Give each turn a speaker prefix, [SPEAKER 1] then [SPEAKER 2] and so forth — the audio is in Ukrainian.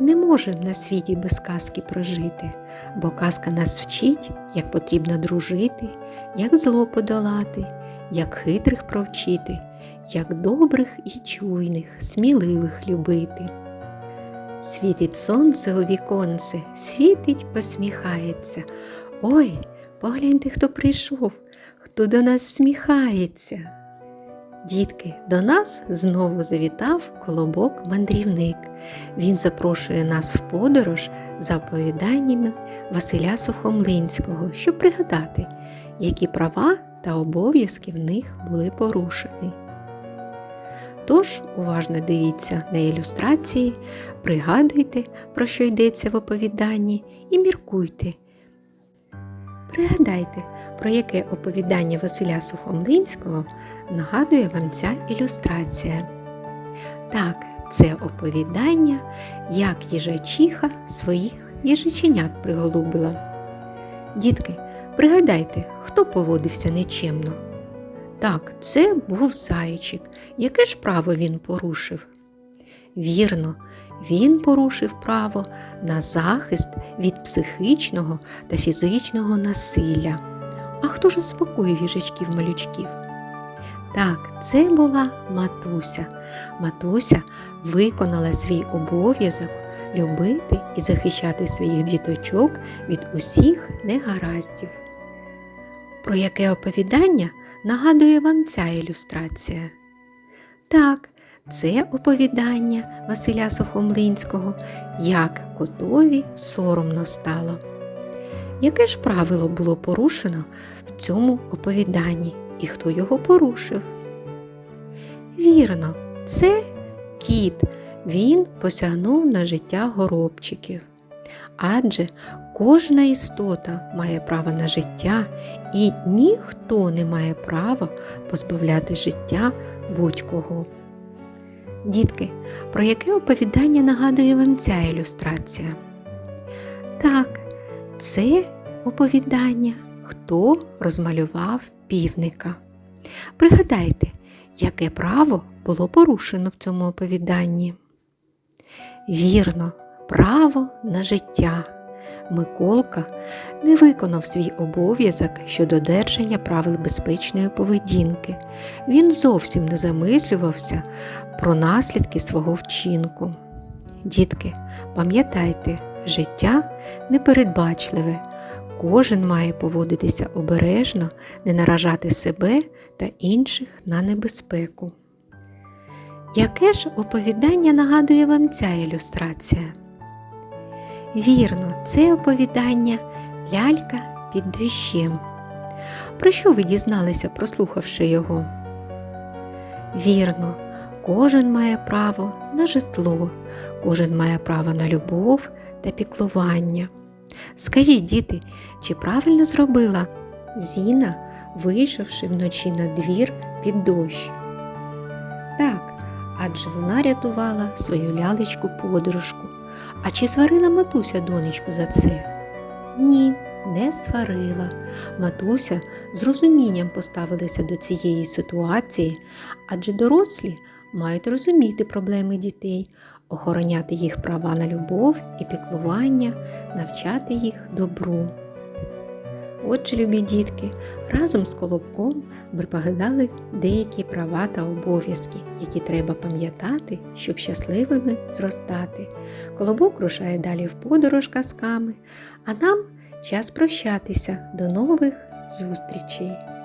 [SPEAKER 1] не можемо на світі без казки прожити, бо казка нас вчить, як потрібно дружити, як зло подолати, як хитрих провчити, як добрих і чуйних, сміливих любити. Світить сонце у віконце, світить, посміхається. Ой, погляньте, хто прийшов, хто до нас сміхається. Дітки, до нас знову завітав колобок-мандрівник. Він запрошує нас в подорож за оповіданнями Василя Сухомлинського, щоб пригадати, які права та обов'язки в них були порушені. Тож уважно дивіться на ілюстрації, пригадуйте, про що йдеться в оповіданні, і міркуйте. Пригадайте, про яке оповідання Василя Сухомлинського нагадує вам ця ілюстрація. Так, це оповідання, як їжачиха своїх їжаченят приголубила. Дітки, пригадайте, хто поводився нечемно? Так, це був зайчик. Яке ж право він порушив? Вірно, він порушив право на захист від психічного та фізичного насилля. А хто ж заспокоїв їжачків малючків? Так, це була матуся. Матуся виконала свій обов'язок любити і захищати своїх діточок від усіх негараздів. Про яке оповідання нагадує вам ця ілюстрація? Так, це оповідання Василя Сухомлинського, як котові соромно стало. Яке ж правило було порушено в цьому оповіданні і хто його порушив? Вірно, це кіт. Він посягнув на життя горобчиків. Адже кожна істота має право на життя, і ніхто не має права позбавляти життя будь-кого. Дітки, про яке оповідання нагадує вам ця ілюстрація? Так, це оповідання, хто розмалював півника. Пригадайте, яке право було порушено в цьому оповіданні? Вірно, право на життя. Миколка не виконав свій обов'язок щодо додержання правил безпечної поведінки. Він зовсім не замислювався про наслідки свого вчинку. Дітки, пам'ятайте, життя непередбачливе. Кожен має поводитися обережно, не наражати себе та інших на небезпеку. Яке ж оповідання нагадує вам ця ілюстрація? Вірно, це оповідання Лялька під дощем. Про що ви дізналися, прослухавши його? Вірно, кожен має право на житло, кожен має право на любов та піклування. Скажіть, діти, чи правильно зробила Зіна, вийшовши вночі на двір під дощ? Так, адже вона рятувала свою лялечку подружку. А чи сварила матуся донечку за це? Ні, не сварила. Матуся з розумінням поставилася до цієї ситуації, адже дорослі мають розуміти проблеми дітей, охороняти їх права на любов і піклування, навчати їх добру. Отже, любі дітки, разом з Колобком припогадали деякі права та обов'язки, які треба пам'ятати, щоб щасливими зростати. Колобок рушає далі в подорож казками, а нам час прощатися. До нових зустрічей!